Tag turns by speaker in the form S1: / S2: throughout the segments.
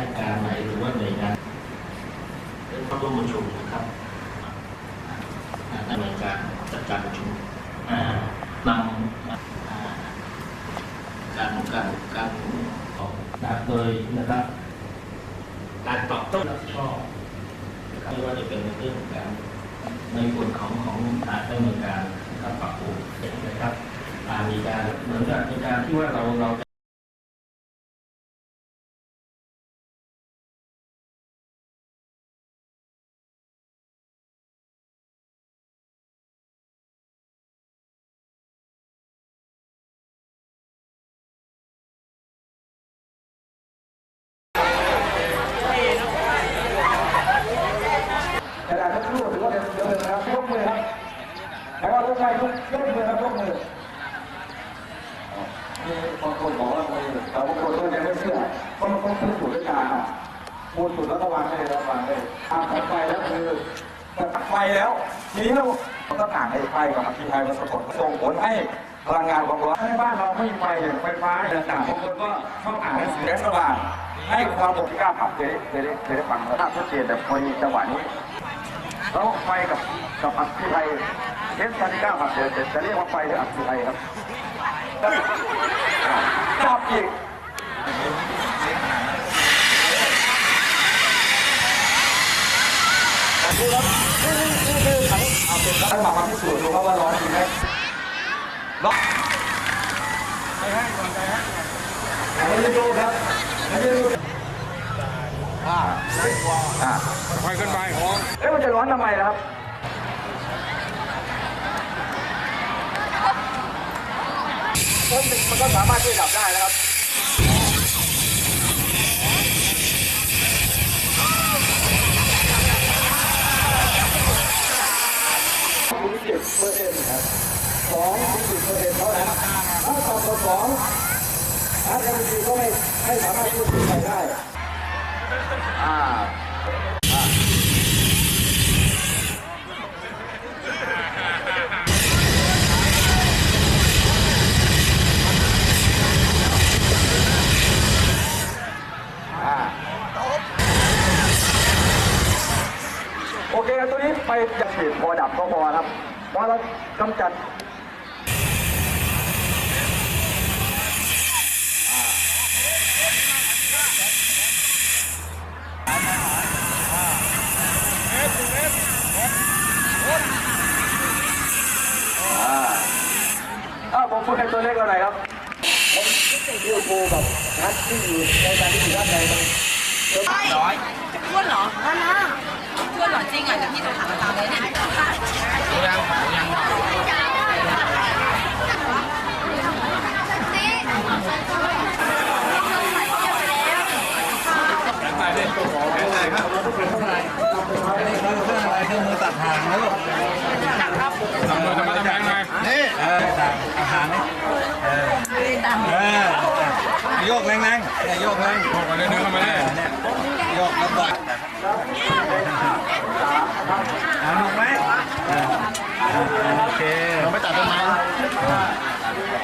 S1: ราชการไหนหรือว่าหน่วยงานเป็นเข้าร่วมประชุมนะครับอ่าดำเนินการจัดการประชุมนำการการการของนะครับโดยนะครับ การตอบโต้รับชอบไม่ว่าจะเป็นเรื่องของการในส่วนของของการดำเนินการนะครับปรับปรุงนะครับมีการเหมือนกับในการที่ว่าเราเรา
S2: วก็ยกไปยกยกมือครับยกมือบางคนบอกว่ามือแต่บางคนก็ยังไม่เชื่อเพราะมันต้องพิสูจน์ด้วยการมูลสุดแล้วก็วางได้แล้ววางได้อ่าถัดไปแล้วคือตัดไฟแล้วทีนี้เราต้องต่างไอ้ไฟกับอัคคีไฟมันสะกดส่งผลให้พลังงานความร้อนในบ้านเราไม่มีไฟอย่างไฟฟ้าต่างๆบางคนก็ชอบอ่านหนังสือแสงสว่างให้ความปกติกล้าปรับจะได้จได้จะได้ฟังภาพชัดเจนแต่พอดีจังหวะนี้แล้วไฟกับกับอัคคีไฟ เทสซานิก้าครับเดี๋ยวจะเรียกว่าไฟหรืออัคคีไฟครับจับอีกดูครับนี่นี่นี่คือถังเอาเป็นท่านมามาพิสูจน์ดูครับว่าร้อนจริงไหมร้อนใจให้ก่อนใจให้ก่อนไม่ได้ดูครับไม่ได้ดูอ่าอ่า
S3: ค่อยขึ้นไปของ
S2: เอ๊ะมันจะร้อนทำไมล่ะครับ ต้นหนึ่งมันก็สามารถช่วยดับได้นะครับศูนย์เปอร์เซ็นต์ครับสองศูนย์เปอร์เซ็นต์เท่านั้นถ้าต่ำกว่าสองอาร์ตเอ็มซีก็ไม่ไม่สามารถพูดถึงไปได้อ่า เคครับตัวนี้ไปจะฉีดพอดับก็พอครับพอเรากำจัดอ่าอ่าผมพูดในตัวเลขอะไรครับผมยูทูบกับนัดที่อยู่ในการที่อยู่ด้านในมัน
S4: ร้อยอ้วนเหรอนั่นนะ หรอจริงอะเดี๋ยวพี่จะถามอาจารย์เลยเนี่ย
S3: ยังยัง
S5: เครื่องมือตัดหางนะลูก
S3: ทำมือทำไมทำแรงไง
S5: นี่เออตัดหางนี่เออเออโยกแรงๆเนี่ยโยกแรง
S3: พวกมันเดินเข้ามาเลย
S5: เนี่ยโยกแล้วก็เอาหนุกไหมเออโอเคเราไปตัดต้นไม้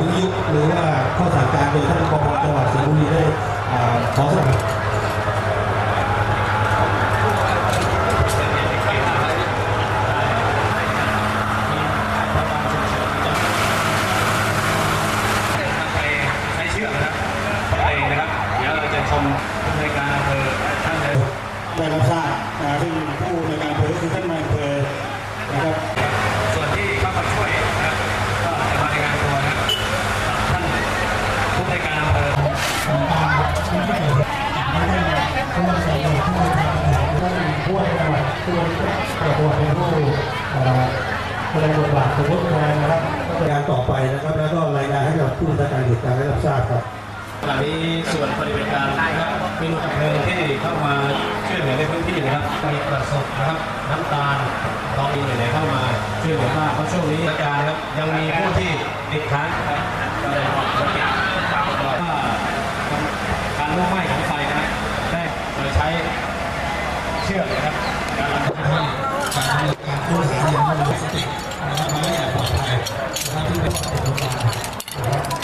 S5: วิยุทธ์หรือว่าข้อสั่งกา
S6: รโดยท่านกองจังหวัดสิงห์บุรีได้
S5: ขอสมัคร
S7: ผู้ประกวดเป็นผู้แสดงบทบาทสมมติงานนะครับก็เป็นการต่อไปนะครับ แล้วก็รายงานให้กับผู้บัญชาการเหตุการณ์ได้รับทราบครับ
S5: ขณะนี้ส่วนปฏิบัติการนะครับมีหน่วยดับเพลิงที่เข้ามาช่วยเหลือในพื้นที่นะครับมีประสบนะครับน้ำตาลตองมีหน่ไหนเข้ามาช่วยเหลือมากเพราะช่วงนี้อาการครับยังมีผู้ที่ติดค้างนะครับการลุกไหม้ของไฟนะได้โดยใช้เชือกนะครับ การ
S7: การดำเนินการค้นหาอย่างไม่มีสตินะครับมาอย่างปลอดภัยนะครับที่เป็นปฏิบัติกา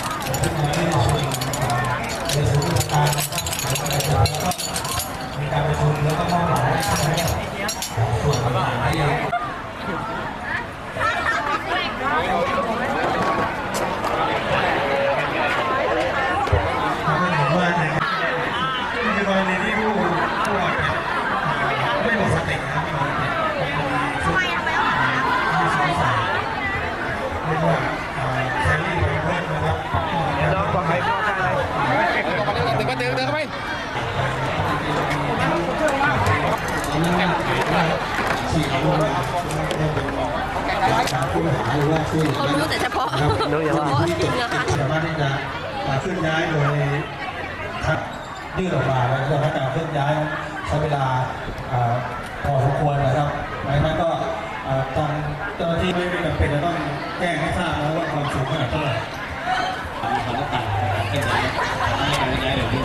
S7: เขารู้
S4: แต่เฉพาะ
S6: รู้เฉพาะ
S4: เฉพาะจริงนะคะ
S7: สามารถที่จะเคลื่อนย้ายโดยทักยืดออกมาแล้วก็การเคลื่อนย้ายใช้เวลาพอสมควรนะครับดังนั้นก็ทางเจ้าหน้าที่ไม่จำเป็นจะต้องแจ้งให้ทราบนะว่าความสูงขนาดเท่าไหร่
S5: ความต่างนะครับเป็นอย่างนี้ทำให้การย้ายเร็วขึ้น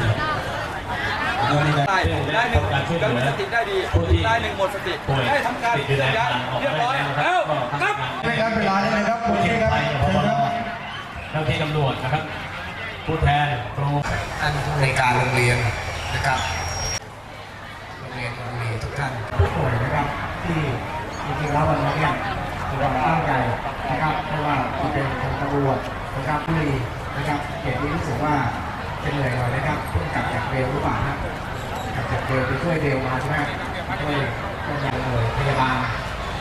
S2: ได้ได้หนึ่งกำลังสติได้ดีได้หนึ่งหมดสติได้ทำการเคลื่อนย้ายเรียบร้อยแล้วครับ
S7: ไม่ครับเวลานี้นะครับโอเคครับเชิญครับ
S5: เจ้าที่ตำรวจนะครับ ผู้แทนครู
S8: ท่านผู้ในวยการโรงเรียนนะครับโรงเรียนบุรีทุกท่าน
S7: ผู้ป่วยนะครับที่จริงๆแล้ววันนี้เนี่ยมีความตั้งใจนะครับเพราะว่าที่เป็นคนตำรวจนะครับผู้ดีนะครับเขตนี้รู้สึกว่าจะเหนื่อยหน่อยนะครับเพิ่งกลับจากเบลหรือเปล่านะกลับ จากเบลไปช่วยเบลมาใช่ไหมช่วยก็ยังหน่วยพยาบาล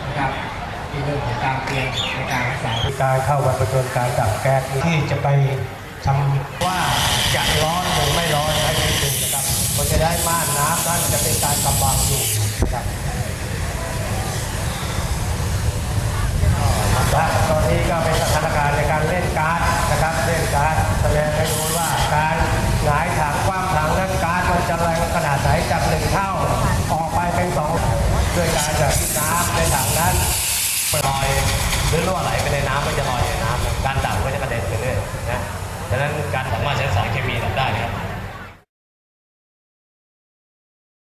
S7: นะครับที่เรื่องของการเตรียมในการรักษาการเข้ามาประจนการดับแก๊สที่จะไปทำว่าจะร้อนหรือไม่ร้อนให้ไม่ถึงนะครับก็จะได้ม่านน้ำนั้นจะเป็นการกำบังอยู่นะครับครับตอนนี้ก็เป็นสถานการณ์ในการเล่นการ์ดนะครับเล่นการ์ดแสดงให้รู้ว่าการหงาย รือรั่วไหลไปในน้ำมันจะลอยในน้ำการดับก็จะกระเด็นไปเรื่อยนะฉะนั้นการ
S5: สามารถใช้สาย